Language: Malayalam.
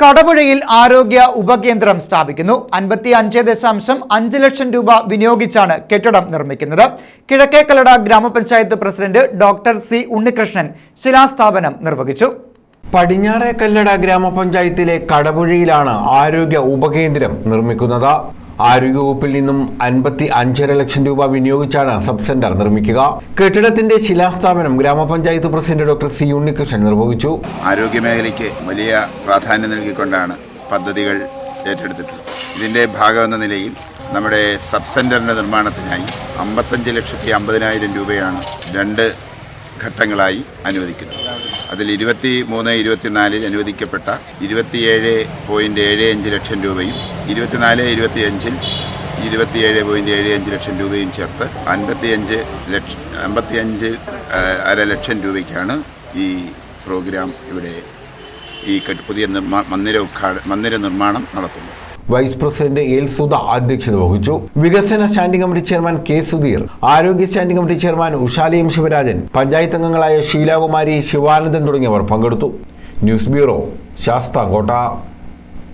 കടപുഴയിൽ ആരോഗ്യ ഉപകേന്ദ്രം സ്ഥാപിക്കുന്നു. അൻപത്തി അഞ്ച് ദശാംശം അഞ്ച് ലക്ഷം രൂപ വിനിയോഗിച്ചാണ് കെട്ടിടം നിർമ്മിക്കുന്നത്. കിഴക്കേക്കലട ഗ്രാമപഞ്ചായത്ത് പ്രസിഡന്റ് ഡോക്ടർ സി ഉണ്ണികൃഷ്ണൻ ശിലാസ്ഥാപനം നിർവഹിച്ചു. പടിഞ്ഞാറേക്കല്ലട കല്ലട ഗ്രാമപഞ്ചായത്തിലെ കടപുഴയിലാണ് ആരോഗ്യ ഉപകേന്ദ്രം നിർമ്മിക്കുന്നത്. ആരോഗ്യവകുപ്പിൽ നിന്നും അൻപത്തി അഞ്ചര ലക്ഷം രൂപ വിനിയോഗിച്ചാണ് സബ് സെന്റർ നിർമ്മിക്കുക. കെട്ടിടത്തിന്റെ ശിലാസ്ഥാപനം ഗ്രാമപഞ്ചായത്ത് പ്രസിഡന്റ് ഡോക്ടർ സി ഉണ്ണികൃഷ്ണൻ നിർവഹിച്ചു. ആരോഗ്യമേഖലയ്ക്ക് വലിയ പ്രാധാന്യം നൽകിക്കൊണ്ടാണ് പദ്ധതികൾ ഏറ്റെടുത്തിട്ടുള്ളത്. ഇതിന്റെ ഭാഗമെന്ന നിലയിൽ നമ്മുടെ സബ് സെന്ററിന്റെ നിർമ്മാണത്തിനായി അമ്പത്തഞ്ച് ലക്ഷത്തി അമ്പതിനായിരം രൂപയാണ് രണ്ട് ഘട്ടങ്ങളായി അനുവദിക്കുന്നു. അതിൽ ഇരുപത്തി മൂന്ന് ഇരുപത്തിനാലിൽ അനുവദിക്കപ്പെട്ട ഇരുപത്തിയേഴ് പോയിന്റ് ഏഴ് അഞ്ച് ലക്ഷം രൂപയും ഇരുപത്തിനാല് ഇരുപത്തിയഞ്ചിൽ ഇരുപത്തിയേഴ് പോയിന്റ് ഏഴ് അഞ്ച് ലക്ഷം രൂപയും ചേർത്ത് അൻപത്തിയഞ്ച് ലക്ഷം അമ്പത്തിയഞ്ച് അര ലക്ഷം രൂപയ്ക്കാണ് ഈ പ്രോഗ്രാം ഇവിടെ ഈ പുതിയ നിർമ്മാ മന്ദിര ഉദ്ഘാടന മന്ദിര നിർമ്മാണം നടത്തുന്നത്. വൈസ് പ്രസിഡന്റ് എൽ സുധ അധ്യക്ഷത വഹിച്ചു. വികസന standing committee chairman K Sudheer ആരോഗ്യ standing committee chairman Ushalayam Sivarajan panchayat അംഗങ്ങളായ ശീലാകുമാരി ശിവാനന്ദൻ തുടങ്ങിയവർ പങ്കെടുത്തു. News bureau Sasthamkotta.